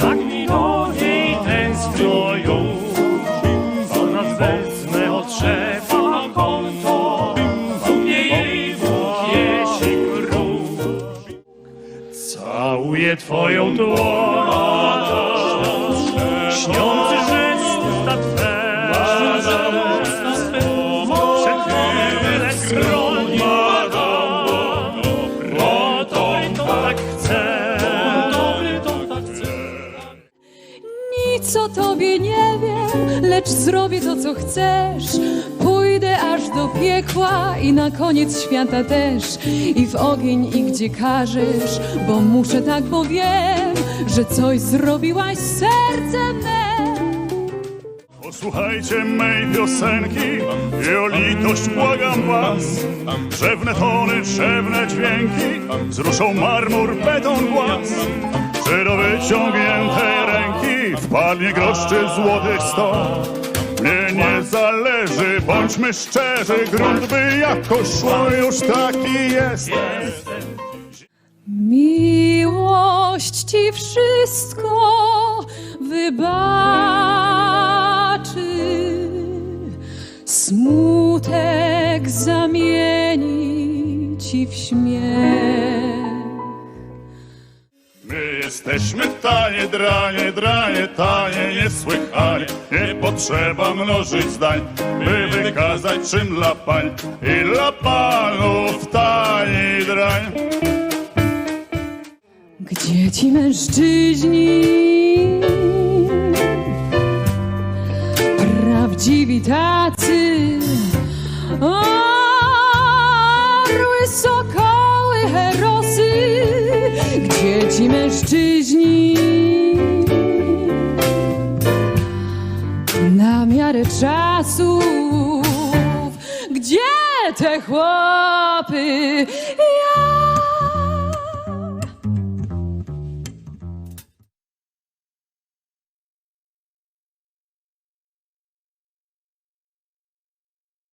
tak mi do niej tęsknoją. Ona wezmę od szefa na jej. Całuję twoją dłoń, śniący gest usta twe. Przechylę skroń, o to tak chcę. Nic o tobie nie wiem, lecz zrobię to, co chcesz. Pójdę aż do piekła i na koniec świata też. I w ogień, i gdzie każesz, bo muszę tak, bo wiem, że coś zrobiłaś z sercem me. Posłuchajcie mej piosenki i o litość błagam was. Drzewne tony, drzewne dźwięki wzruszą marmur, beton, głaz. Czy do wyciągniętej ręki wpadnie grosz czy złotych sto? Mnie nie zależy, bądźmy szczerzy, grunt by jakoś szło, już taki jestem. Miłość ci wszystko wybaczy, smutek zamieni ci w śmiech. My jesteśmy tanie, dranie, dranie, tanie, niesłychanie. Nie potrzeba mnożyć zdań, by wykazać czym dla pań i dla panów tani drań. Gdzie ci mężczyźni? Prawdziwi tacy Orły, sokoły, herosy Gdzie ci mężczyźni? Na miarę czasów Gdzie te chłopy? Ja